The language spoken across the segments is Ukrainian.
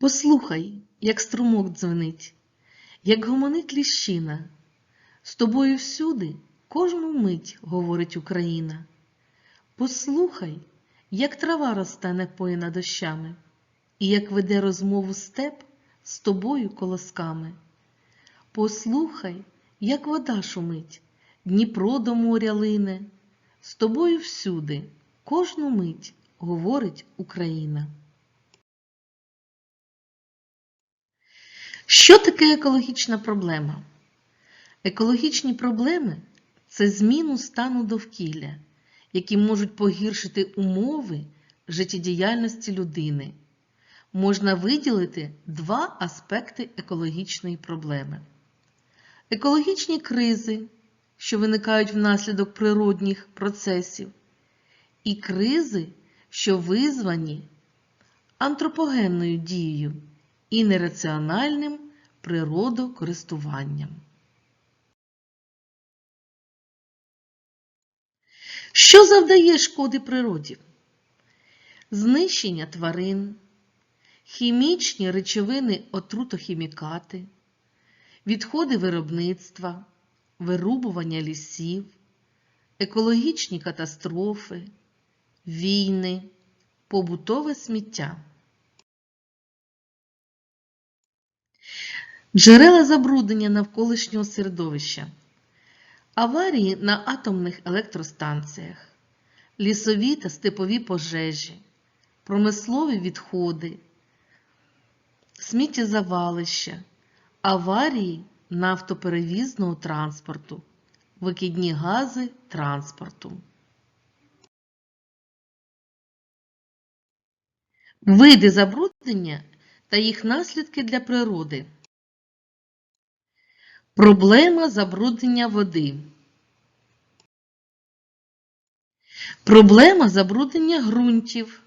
Послухай, як струмок дзвенить, як гомонить ліщина. З тобою всюди кожну мить говорить Україна. Послухай, як трава росте напоїна дощами, і як веде розмову степ з тобою колосками. Послухай, як вода шумить, Дніпро до моря лине, з тобою всюди, кожну мить говорить Україна. Що таке екологічна проблема? Екологічні проблеми це зміну стану довкілля, які можуть погіршити умови життєдіяльності людини. Можна виділити два аспекти екологічної проблеми. Екологічні кризи, що виникають внаслідок природних процесів, і кризи, що визвані антропогенною дією і нераціональним природокористуванням. Що завдає шкоди природі? Знищення тварин, хімічні речовини отрутохімікати, відходи виробництва, вирубування лісів, екологічні катастрофи, війни, побутове сміття. Джерела забруднення навколишнього середовища, аварії на атомних електростанціях, лісові та степові пожежі, промислові відходи, сміттєзавалища, аварії нафтоперевізного транспорту, викидні гази транспорту. Види забруднення та їх наслідки для природи. Проблема забруднення води. Проблема забруднення ґрунтів.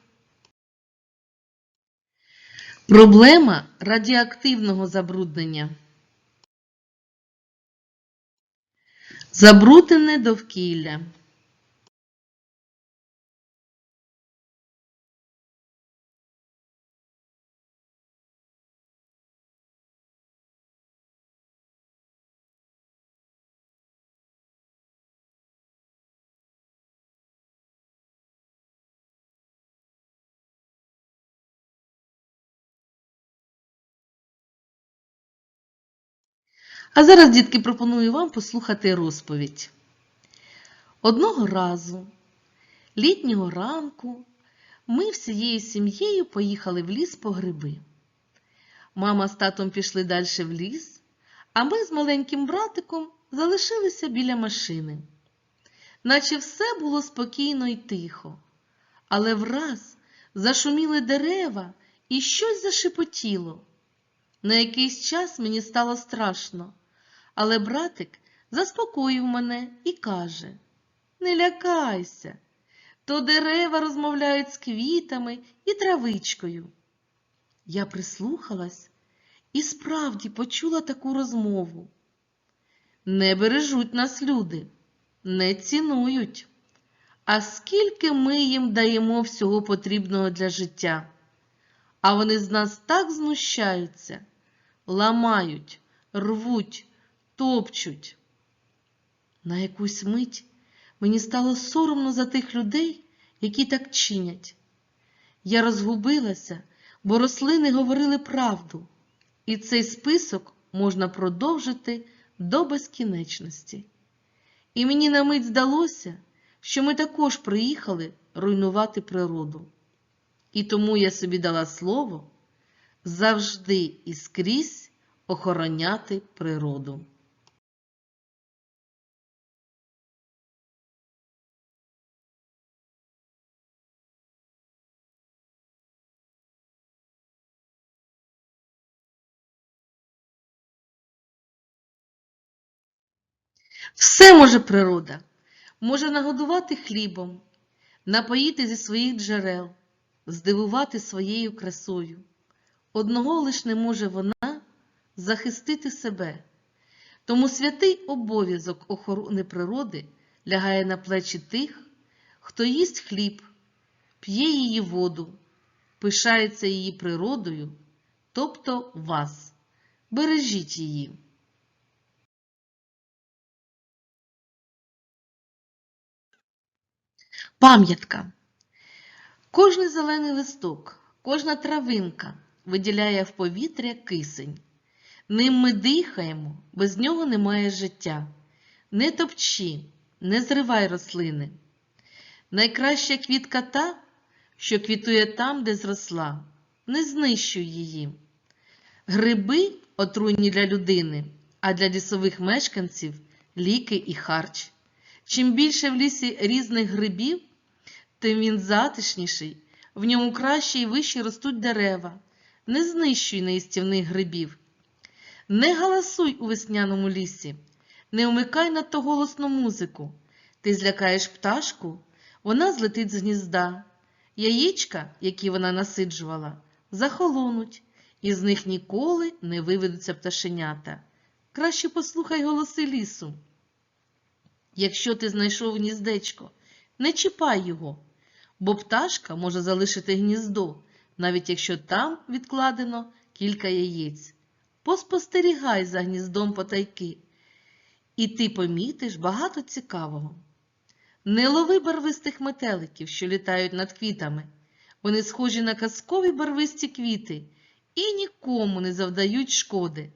Проблема радіоактивного забруднення. Забруднене довкілля. А зараз, дітки, пропоную вам послухати розповідь. Одного разу, літнього ранку, ми всією сім'єю поїхали в ліс по гриби. Мама з татом пішли далі в ліс, а ми з маленьким братиком залишилися біля машини. Наче все було спокійно і тихо, але враз зашуміли дерева і щось зашепотіло. На якийсь час мені стало страшно, але братик заспокоїв мене і каже: Не лякайся, то дерева розмовляють з квітами і травичкою. Я прислухалась і справді почула таку розмову. Не бережуть нас люди, не цінують. А скільки ми їм даємо всього потрібного для життя, а вони з нас так знущаються ламають, рвуть, топчуть. На якусь мить мені стало соромно за тих людей, які так чинять. Я розгубилася, бо рослини говорили правду, і цей список можна продовжити до безкінечності. І мені на мить здалося, що ми також приїхали руйнувати природу. І тому я собі дала слово завжди і скрізь охороняти природу. Все може природа, може нагодувати хлібом, напоїти зі своїх джерел, здивувати своєю красою. Одного лиш не може вона захистити себе. Тому святий обов'язок охорони природи лягає на плечі тих, хто їсть хліб, п'є її воду, пишається її природою тобто вас. Бережіть її. Пам'ятка. Кожний зелений листок, кожна травинка виділяє в повітря кисень. Ним ми дихаємо, без нього немає життя. Не топчи, не зривай рослини. Найкраща квітка та, що квітує там, де зросла. Не знищуй її. Гриби отруйні для людини, а для лісових мешканців ліки і харч. Чим більше в лісі різних грибів, тим він затишніший, в ньому краще і вище ростуть дерева. Не знищуй неїстівних грибів. Не галасуй у весняному лісі, не вмикай надто голосну музику. Ти злякаєш пташку, вона злетить з гнізда. Яєчка, які вона насиджувала, захолонуть, і з них ніколи не виведуться пташенята. Краще послухай голоси лісу. Якщо ти знайшов гніздечко, не чіпай його, бо пташка може залишити гніздо, навіть якщо там відкладено кілька яєць. Поспостерігай за гніздом потайки, і ти помітиш багато цікавого. Не лови барвистих метеликів, що літають над квітами. Вони схожі на казкові барвисті квіти і нікому не завдають шкоди.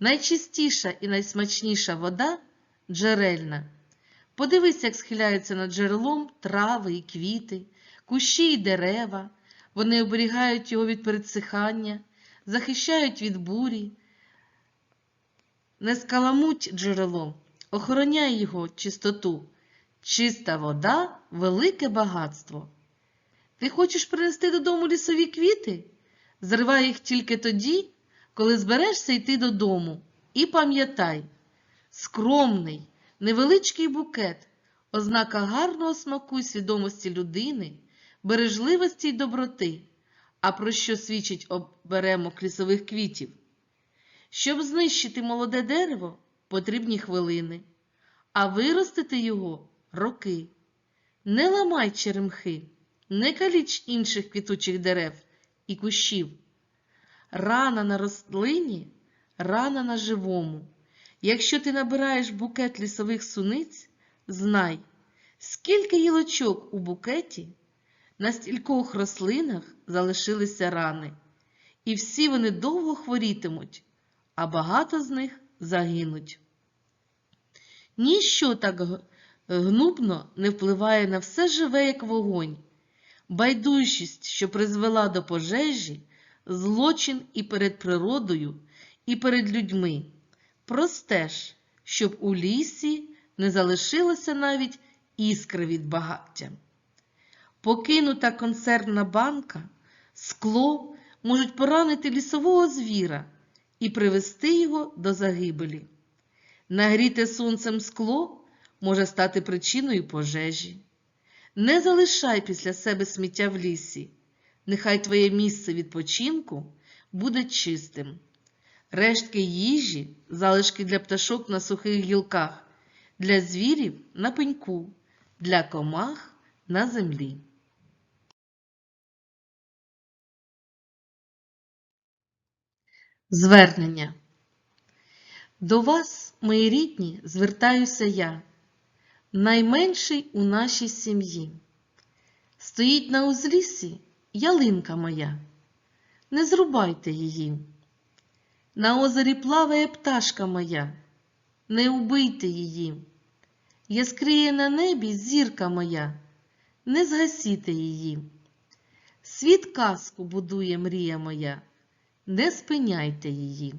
Найчистіша і найсмачніша вода джерельна. Подивись, як схиляються над джерелом трави і квіти, кущі і дерева. Вони оберігають його від пересихання, захищають від бурі. Не скаламуть джерело, охороняй його чистоту. Чиста вода велике багатство. Ти хочеш принести додому лісові квіти? Зривай їх тільки тоді, коли зберешся йти додому. І пам'ятай, скромний, невеличкий букет, ознака гарного смаку і свідомості людини, бережливості й доброти, а про що свідчить оберемок лісових квітів. Щоб знищити молоде дерево, потрібні хвилини, а виростити його роки. Не ламай черемхи, не каліч інших квітучих дерев і кущів. Рана на рослині, рана на живому. Якщо ти набираєш букет лісових суниць, знай, скільки гілочок у букеті, на стількох рослинах залишилися рани, і всі вони довго хворітимуть, а багато з них загинуть. Ніщо так гнубно не впливає на все живе, як вогонь. Байдужість, що призвела до пожежі, злочин і перед природою, і перед людьми. Простеж, щоб у лісі не залишилося навіть іскри від багаття. Покинута консервна банка, скло можуть поранити лісового звіра і привести його до загибелі. Нагріте сонцем скло може стати причиною пожежі. Не залишай після себе сміття в лісі. Нехай твоє місце відпочинку буде чистим. Рештки їжі, залишки для пташок на сухих гілках, для звірів на пеньку, для комах на землі. Звернення. До вас, мої рідні, звертаюся я, найменший у нашій сім'ї. Стоїть на узліссі ялинка моя, не зрубайте її. На озері плаває пташка моя, не убийте її. Яскриє на небі зірка моя, не згасіте її. Світ казку будує мрія моя, не спиняйте її.